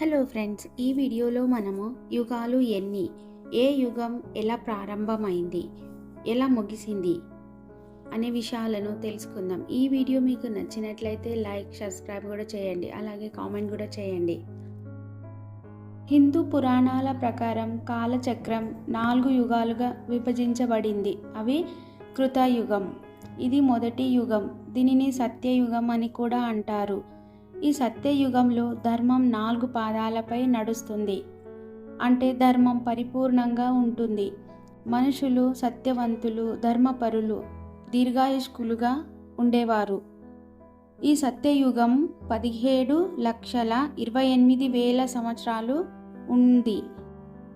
Hello friends ఈ వీడియోలో మనము యుగాలు ఎన్ని ఏ యుగం ఎలా ప్రారంభమైంది ఎలా ముగిసింది అనే విషయాలను తెలుసుకుందాం. ఈ వీడియో మీకు నచ్చినట్లయితే లైక్ సబ్స్క్రైబ్ కూడా చేయండి అలాగే కామెంట్ కూడా చేయండి. హిందూ పురాణాల ప్రకారం కాలచక్రం నాలుగు యుగాలుగా విభజించబడింది. అవి కృతయుగం ఇది మొదటి యుగం దీనిని సత్యయుగం అని కూడా అంటారు. ఈ సత్యయుగంలో ధర్మం నాలుగు పాదాలపై నడుస్తుంది. అంటే ధర్మం పరిపూర్ణంగా ఉంటుంది. మనుషులు సత్యవంతులు ధర్మపరులు దీర్ఘాయుష్కులుగా ఉండేవారు. ఈ సత్యయుగం పదిహేడు లక్షల ఇరవై ఎనిమిది వేల సంవత్సరాలు ఉంది.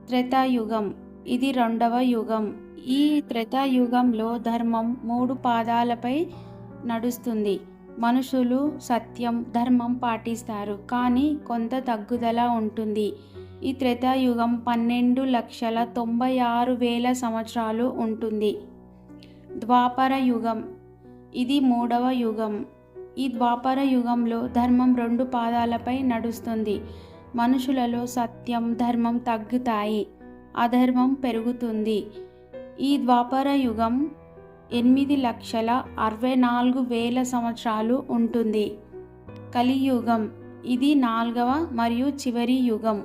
త్రేతాయుగం. ఇది రెండవ యుగం. ఈ త్రేతాయుగంలో ధర్మం మూడు పాదాలపై నడుస్తుంది. మనుషులు సత్యం ధర్మం పాటిస్తారు. కానీ కొంత తగ్గుదల ఉంటుంది. ఈ త్రేతాయుగం పన్నెండు లక్షల తొంభై ఆరు వేల సంవత్సరాలు ఉంటుంది. ద్వాపర యుగం. ఇది మూడవ యుగం. ఈ ద్వాపర యుగంలో ధర్మం రెండు పాదాలపై నడుస్తుంది. మనుషులలో సత్యం ధర్మం తగ్గుతాయి. అధర్మం పెరుగుతుంది. ఈ ద్వాపర యుగం ఎనిమిది లక్షల అరవై నాలుగు వేల సంవత్సరాలు ఉంటుంది. కలియుగం. ఇది నాలుగవ మరియు చివరి యుగం.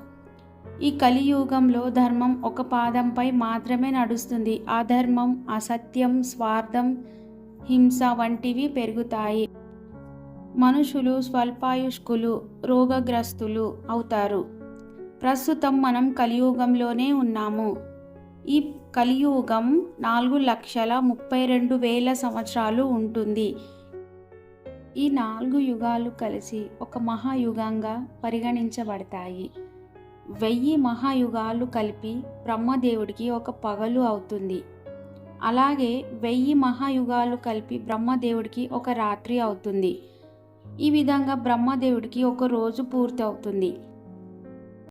ఈ కలియుగంలో ధర్మం ఒక పాదంపై మాత్రమే నడుస్తుంది. అధర్మం అసత్యం స్వార్థం హింస వంటివి పెరుగుతాయి. మనుషులు స్వల్పాయుష్కులు రోగగ్రస్తులు అవుతారు. ప్రస్తుతం మనం కలియుగంలోనే ఉన్నాము. ఈ కలియుగం నాలుగు లక్షల ముప్పై రెండు వేల సంవత్సరాలు ఉంటుంది. ఈ నాలుగు యుగాలు కలిసి ఒక మహాయుగంగా పరిగణించబడతాయి. వెయ్యి మహాయుగాలు కలిపి బ్రహ్మదేవుడికి ఒక పగలు అవుతుంది. అలాగే వెయ్యి మహాయుగాలు కలిపి బ్రహ్మదేవుడికి ఒక రాత్రి అవుతుంది. ఈ విధంగా బ్రహ్మదేవుడికి ఒక రోజు పూర్తి అవుతుంది